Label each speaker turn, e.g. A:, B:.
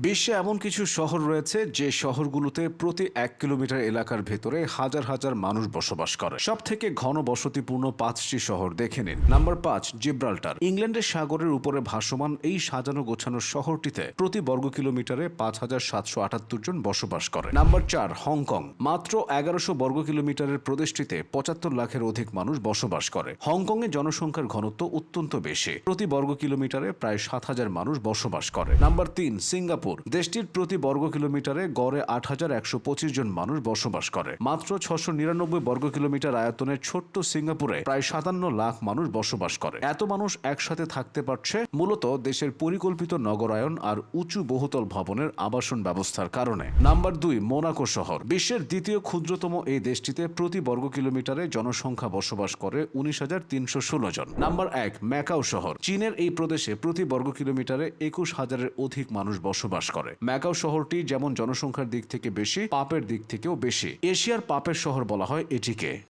A: বিশ্বে এমন কিছু শহর রয়েছে যে শহরগুলোতে প্রতি এক কিলোমিটার এলাকার ভেতরে হাজার হাজার মানুষ বসবাস করে। সব থেকে ঘন বসতিপূর্ণ পাঁচটি শহর দেখে নিন। নাম্বার পাঁচ, জিব্রাল্টার। ইংল্যান্ডের সাগরের উপরে ভাসমান এই সাজানো গোছানো শহরটিতে প্রতি বর্গ কিলোমিটারে পাঁচ হাজার সাতশো আটাত্তর জন বসবাস করে। নাম্বার চার, হংকং। মাত্র এগারোশো বর্গ কিলোমিটারের প্রদেশটিতে পঁচাত্তর লাখের অধিক মানুষ বসবাস করে। হংকং এ জনসংখ্যার ঘনত্ব অত্যন্ত বেশি। প্রতি বর্গ কিলোমিটারে প্রায় সাত হাজার মানুষ বসবাস করে। নাম্বার তিন, সিঙ্গাপুর। দেশটির প্রতি বর্গ কিলোমিটারে গড়ে আট হাজার একশো পঁচিশ জন মানুষ বসবাস করে। মাত্র ছশো নিরানব্বই বর্গ কিলোমিটার আয়তনের ছোট্ট সিঙ্গাপুরে প্রায় সাতান্ন লাখ মানুষ বসবাস করে। এত মানুষ একসাথে থাকতে পারছে মূলত দেশের পরিকল্পিত নগরায়ন আর উঁচু বহুতল ভবনের আবাসন ব্যবস্থার কারণে। নাম্বার দুই, মোনাকো শহর। বিশ্বের দ্বিতীয় ক্ষুদ্রতম এই দেশটিতে প্রতি বর্গ কিলোমিটারে জনসংখ্যা বসবাস করে উনিশ হাজার তিনশো ষোলো জন। নাম্বার এক, ম্যাকাও শহর। চীনের এই প্রদেশে প্রতি বর্গ কিলোমিটারে একুশ হাজারের অধিক মানুষ বসবাস করে। ম্যাকাও শহরটি যেমন জনসংখ্যার দিক থেকে বেশি, পাপের দিক থেকেও বেশি। এশিয়ার পাপের শহর বলা হয় এটিকে।